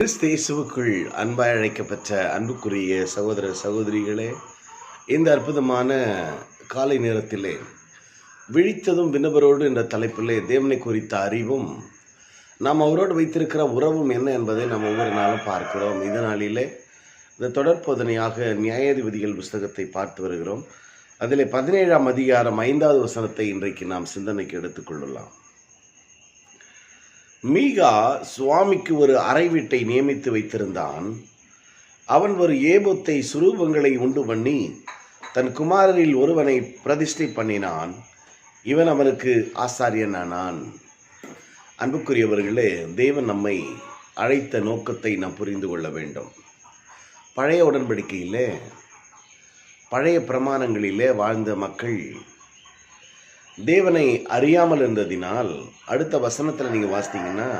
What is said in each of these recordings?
கிறிஸ்தேசுவுக்குள் அன்பாய் அழைக்கப்பட்ட அன்புக்குரிய சகோதர சகோதரிகளே இந்த அற்புதமான காலை நேரத்திலே விழித்ததும் விண்ணவரோடு என்ற தலைப்பிலே தேவனை குறித்த அறிவும் நாம் அவரோடு வைத்திருக்கிற உறவும் என்ன என்பதை நாம் ஒவ்வொரு நாளும் பார்க்கிறோம். இந்த நாளிலே இந்த தொடர்போதனையாக நியாயாதிபதிகள் புஸ்தகத்தை பார்த்து வருகிறோம். அதிலே பதினேழாம் அதிகாரம் ஐந்தாவது வசனத்தை இன்றைக்கு நாம் சிந்தனைக்கு எடுத்துக்கொள்ளலாம் மீகா சுவாமிக்கு ஒரு அறை வீட்டை நியமித்து வைத்திருந்தான். அவன் ஒரு ஏபோத்தை சுரூபங்களை உண்டு பண்ணி தன் குமாரரில் ஒருவனை பிரதிஷ்டை பண்ணினான். இவன் அவனுக்கு ஆசாரியனானான். அன்புக்குரியவர்களே தேவன் நம்மை அழைத்த நோக்கத்தை நாம் புரிந்து கொள்ள வேண்டும். பழைய உடன்படிக்கையிலே பழைய பிரமாணங்களிலே வாழ்ந்த மக்கள் தேவனை அறியாமல் இருந்ததினால் அடுத்த வசனத்தில் நீங்கள் வாசித்தீங்கன்னா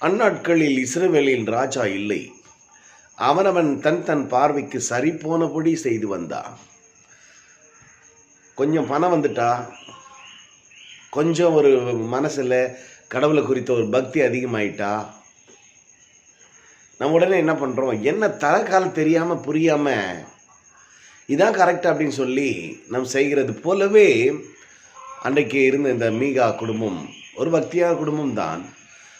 அந்நாட்களில் இஸ்ரவேலின் ராஜா இல்லை. அவனவன் தன் தன் பார்வைக்கு சரி போனபடி செய்து வந்தான் கொஞ்சம் பணம் வந்துட்டா? கொஞ்சம் ஒரு மனசில் கடவுளை குறித்த ஒரு பக்தி அதிகமாயிட்டா? நம்ம உடனே என்ன பண்ணுறோம் என்ன தரக்கால் தெரியாமல் புரியாமல் இதான் கரெக்ட் அப்படின்னு சொல்லி நம்ம செய்கிறது போலவே அன்றைக்கு இருந்த இந்த மீகா குடும்பம் ஒரு பக்தியான குடும்பம் தான்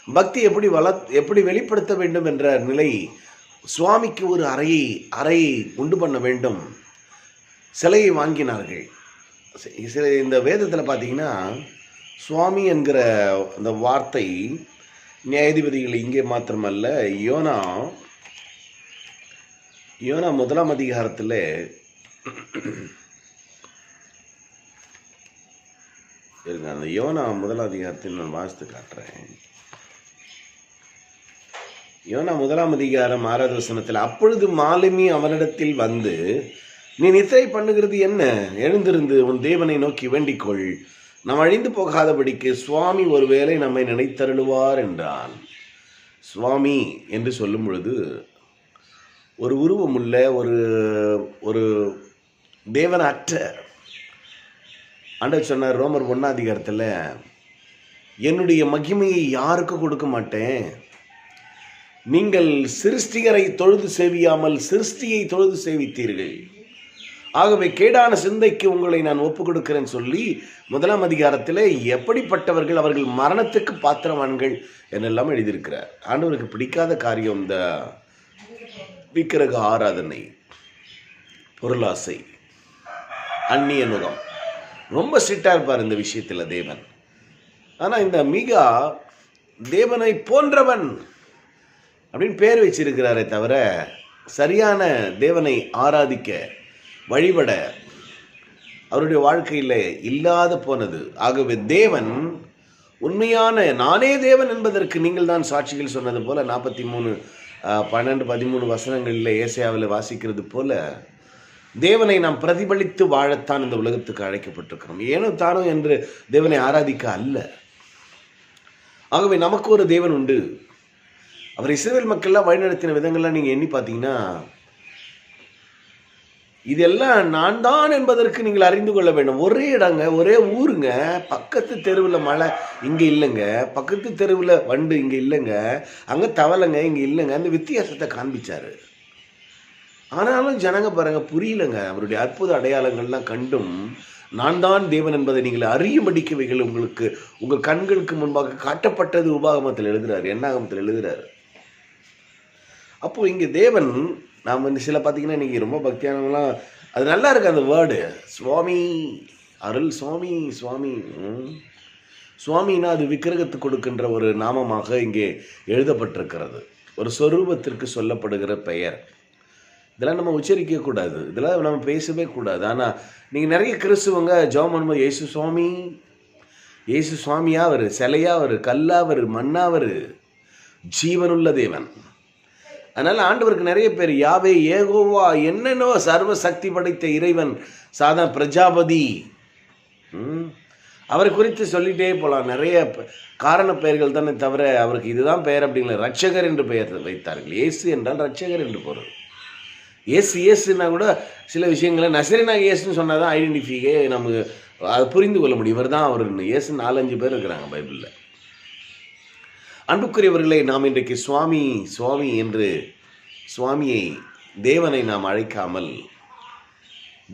பக்தி எப்படி வள எப்படி வெளிப்படுத்த வேண்டும் என்ற நிலை சுவாமிக்கு ஒரு அறையை அறையை உண்டு பண்ண வேண்டும். சிலையை வாங்கினார்கள். சில இந்த வேதத்தில் பார்த்தீங்கன்னா சுவாமி என்கிற அந்த வார்த்தை நியாயாதிபதிகள் இங்கே மாத்திரமல்ல. யோனா யோனா முதலாம் அதிகாரத்தில் இருங்க அந்த யோனா முதல் அதிகாரத்தில் நான் வாசித்து காட்டுறேன். யோனா முதலாம் அதிகாரம் ஆறாவது வசனத்தில் அப்பொழுது மாலுமி அவனிடத்தில் வந்து நீ நித்திரை பண்ணுகிறது என்ன? எழுந்திருந்து உன் தேவனை நோக்கி வேண்டிக்கொள். நாம் அழிந்து போகாதபடிக்கு சுவாமி ஒருவேளை நம்மை நினைத்தருளுவார் என்றான். சுவாமி என்று சொல்லும் பொழுது ஒரு உருவமுள்ள ஒரு ஒரு தேவனற்ற ஆண்டவர் சொன்னார் ரோமர் ஒன்னாதிகாரத்தில் என்னுடைய மகிமையை யாருக்கு கொடுக்க மாட்டேன்? நீங்கள் சிருஷ்டிகரை தொழுது சேவியாமல் சிருஷ்டியை தொழுது சேவித்தீர்கள். ஆகவே கேடான சிந்தைக்கு உங்களை நான் ஒப்புக் கொடுக்கிறேன் சொல்லி முதலாம் அதிகாரத்தில் எப்படிப்பட்டவர்கள் அவர்கள் மரணத்துக்கு பாத்திரவான்கள் என்னெல்லாம் எழுதியிருக்கிறார். ஆண்டவருக்கு பிடிக்காத காரியம் இந்த விக்கிரக ஆராதனை பொருளாசை அந்நிய நுகம். ரொம்ப ஸ்ட்ரிக்டாக இருப்பார் இந்த விஷயத்தில் தேவன். ஆனால் இந்த மிகா தேவனை போன்றவன் அப்படின்னு பேர் வச்சிருக்கிறாரே தவிர சரியான தேவனை ஆராதிக்க வழிபட அவருடைய வாழ்க்கையில் இல்லாத போனது. ஆகவே தேவன் உண்மையான நானே தேவன் என்பதற்கு நீங்கள் தான் சாட்சிகள் சொன்னது போல நாற்பத்தி மூணு பன்னெண்டு பதிமூணு வசனங்களில் ஏசியாவில் வாசிக்கிறது போல தேவனை நாம் பிரதிபலித்து வாழத்தான் இந்த உலகத்துக்கு அழைக்கப்பட்டிருக்கிறோம். ஏனோ தானோ என்று தேவனை ஆராதிக்க அல்ல. ஆகவே நமக்கு ஒரு தேவன் உண்டு. அவர் இஸ்ரேல் மக்கள்லாம் வழிநடத்தின விதங்கள்லாம் நீங்கள் எண்ணி பார்த்தீங்கன்னா இதெல்லாம் நான் தான் என்பதற்கு நீங்கள் அறிந்து கொள்ள வேண்டும். ஒரே இடங்க ஒரே ஊருங்க. பக்கத்து தெருவில் மழை இங்கே இல்லைங்க. பக்கத்து தெருவில் வண்டு இங்கே இல்லைங்க. அங்கே தவளைங்க இங்கே இல்லைங்க. அந்த வித்தியாசத்தை காண்பிச்சாரு. ஆனாலும் ஜனங்க பாருங்க புரியலங்க. அவருடைய அற்புத அடையாளங்கள்லாம் கண்டும் நான் தான் தேவன் என்பதை நீங்கள் அறியும்படிக்கவைகள் உங்களுக்கு உங்கள் கண்களுக்கு முன்பாக காட்டப்பட்டது உபாகமத்தில் எழுதுறாரு எண்ணாகமத்தில் எழுதுறாரு. அப்போ இங்கே தேவன் நாம் வந்து சில பார்த்தீங்கன்னா இன்றைக்கி ரொம்ப பக்தியானவங்களாம் அது நல்லா இருக்கு அந்த வேர்டு சுவாமி அருள் சுவாமி சுவாமி சுவாமின்னா அது விக்கிரகத்துக்கு கொடுக்கின்ற ஒரு நாமமாக இங்கே எழுதப்பட்டிருக்கிறது. ஒரு சொரூபத்திற்கு சொல்லப்படுகிற பெயர். இதெல்லாம் நம்ம உச்சரிக்க கூடாது. இதெல்லாம் நம்ம பேசவே கூடாது. ஆனால் நீங்கள் நிறைய கிறிஸ்துவங்க ஜோம் பண்ணும்போது இயேசு சுவாமி இயேசு சுவாமியா அவர் சிலையா அவர் கல்லா அவர் மண்ணா அவர் ஜீவனுள்ள தேவன். அதனால் ஆண்டவருக்கு நிறைய பேர் யாவே ஏகோவா என்னென்னவோ சர்வ சக்தி படைத்த இறைவன் சாதா பிரஜாபதி. ம். அவரை குறித்து சொல்லிட்டே போகலாம் நிறைய காரண பெயர்கள் தானே தவிர அவருக்கு இதுதான் பெயர் அப்படிங்கிற ரட்சகர் என்று பெயர் வைத்தார்கள். இயேசு என்றால் ரட்சகர் என்று பொருள். ஏசு ஏசுனா கூட சில விஷயங்களை நசரினாக ஏசுன்னு சொன்னால் தான் ஐடென்டிஃபிகே நமக்கு அதை புரிந்து கொள்ள முடியும். இவர் தான் அவர் இயேசு நாலஞ்சு பேர் இருக்கிறாங்க பைபிளில். அன்புக்குரியவர்களை நாம் இன்றைக்கு சுவாமி சுவாமி என்று சுவாமியை தேவனை நாம் அழைக்காமல்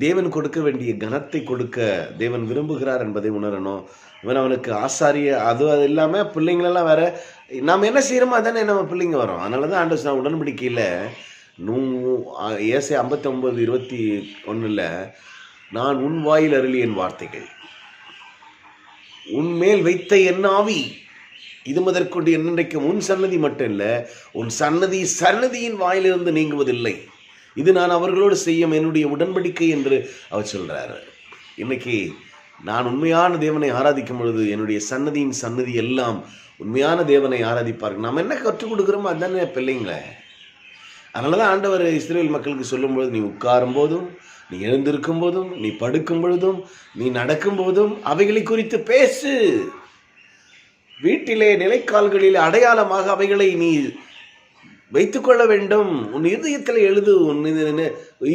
தேவன் கொடுக்க வேண்டிய கனத்தை கொடுக்க தேவன் விரும்புகிறார் என்பதை உணரணும். இவன் அவனுக்கு ஆசாரிய அது அது இல்லாமல் பிள்ளைங்களெல்லாம் வேற நாம் என்ன செய்கிறோமோ அதானே நம்ம பிள்ளைங்க வரோம். அதனால தான் ஆண்டு நான் உடன்படிக்கையில் நூ ஏசை ஐம்பத்தி ஒம்பது இருபத்தி ஒன்றில் நான் உன் வாயில் அருளியன் வார்த்தைகள். உன்மேல் வைத்த என் ஆவி. இது முதற்கொண்டு என்னென்றைக்கு உன் சன்னதி மட்டும் இல்லை உன் சன்னதி சன்னதியின் வாயிலிருந்து நீங்குவதில்லை. இது நான் அவர்களோடு செய்யும் என்னுடைய உடன்படிக்கை என்று அவர் சொல்கிறாரு இன்னைக்கு நான் உண்மையான தேவனை ஆராதிக்கும் பொழுது என்னுடைய சன்னதியின் சன்னதி எல்லாம் உண்மையான தேவனை ஆராதிப்பார்கள். நாம் என்ன கற்றுக் கொடுக்குறோமோ அதுதானே பிள்ளைங்களை. அதனால தான் ஆண்டவர் இஸ்ரேல் மக்களுக்கு சொல்லும்போது நீ உட்காரும் போதும் நீ எழுந்திருக்கும் போதும் நீ படுக்கும் பொழுதும் நீ நடக்கும் போதும் அவைகளை குறித்து பேசு. வீட்டிலே நிலைக்கால்களில் அடையாளமாக அவைகளை நீ வைத்துக்கொள்ள வேண்டும். உன் இதயத்தில் எழுது. உன்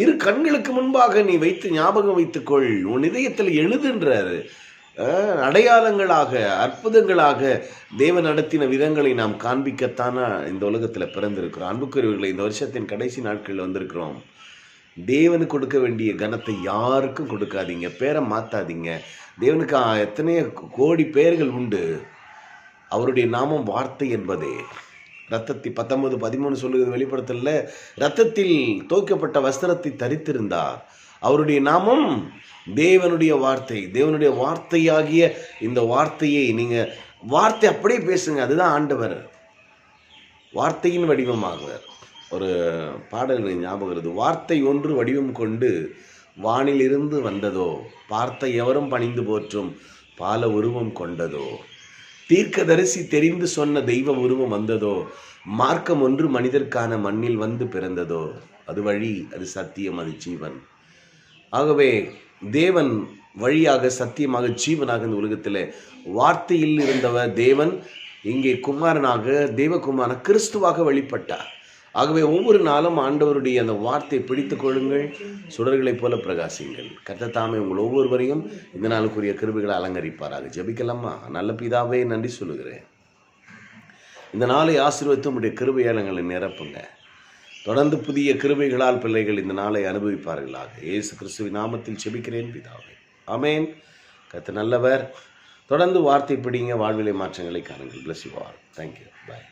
இரு கண்களுக்கு முன்பாக நீ வைத்து ஞாபகம் வைத்துக்கொள். உன் இதயத்தில் எழுதுன்றாரு. அடையாளங்களாக அற்புதங்களாக தேவன் நடத்தின விதங்களை நாம் காண்பிக்கத்தான இந்த உலகத்தில் பிறந்திருக்கிறோம். அன்புக்குரியவர்களை இந்த வருஷத்தின் கடைசி நாட்களில் வந்திருக்கிறோம். தேவனுக்கு கொடுக்க வேண்டிய கனத்தை யாருக்கும் கொடுக்காதீங்க பேரை மாற்றாதீங்க தேவனுக்கு எத்தனையோ கோடி பெயர்கள் உண்டு. அவருடைய நாமம் வார்த்தை என்பதே. ரத்தத்தை பத்தொன்பது பதிமூணு சொல்லுகிறது வெளிப்படுத்தல ரத்தத்தில் துவைக்கப்பட்ட வஸ்திரத்தை தரித்திருந்தார். அவருடைய நாமம் தேவனுடைய வார்த்தை. தேவனுடைய வார்த்தையாகிய இந்த வார்த்தையை நீங்க வார்த்தை அப்படியே பேசுங்க அதுதான் ஆண்டவர். வார்த்தையின் வடிவமாகுவர். ஒரு பாடல் ஞாபகம் வார்த்தை ஒன்று வடிவம் கொண்டு வானிலிருந்து வந்ததோ பார்த்த எவரும் பணிந்து போற்றும் பால உருவம் கொண்டதோ தீர்க்கதரிசி தெரிந்து சொன்ன தெய்வ உருவம் வந்ததோ மார்க்கம் ஒன்று மனிதர்க்கான மண்ணில் வந்து பிறந்ததோ அது வழி அது சத்தியம் அது ஜீவன். ஆகவே தேவன் வழியாக சத்தியமாக ஜீவனாக இந்த உலகத்தில் வார்த்தையில் இருந்தவர் தேவன். இங்கே குமாரனாக தேவகுமாரன கிறிஸ்துவாக வெளிப்பட்டார் ஆகவே ஒவ்வொரு நாளும் ஆண்டவருடைய அந்த வார்த்தை பிடித்து கொள்ளுங்கள் சுடர்களைப் போல பிரகாசிங்கள் கத்த தாமே உங்கள் ஒவ்வொருவரையும் இந்த நாளுக்குரிய கிருபிகளை அலங்கரிப்பாராக. ஜெபிக்கலாமா? நல்ல பிதாவே நன்றி சொல்லுகிறேன். இந்த நாளை ஆசீர்வத்தும் உடைய கிருபையாளங்களை நிரப்புங்க. தொடர்ந்து புதிய கிருபைகளால் பிள்ளைகள் இந்த நாளை அனுபவிப்பார்களாக. இயேசு கிறிஸ்துவின் நாமத்தில் செபிக்கிறேன் பிதாவே. ஆமென். கத்து நல்லவர். தொடர்ந்து வார்த்தை பிடிங்க வாழ்விலை மாற்றங்களை காணுங்கள். Plus you are thank you bye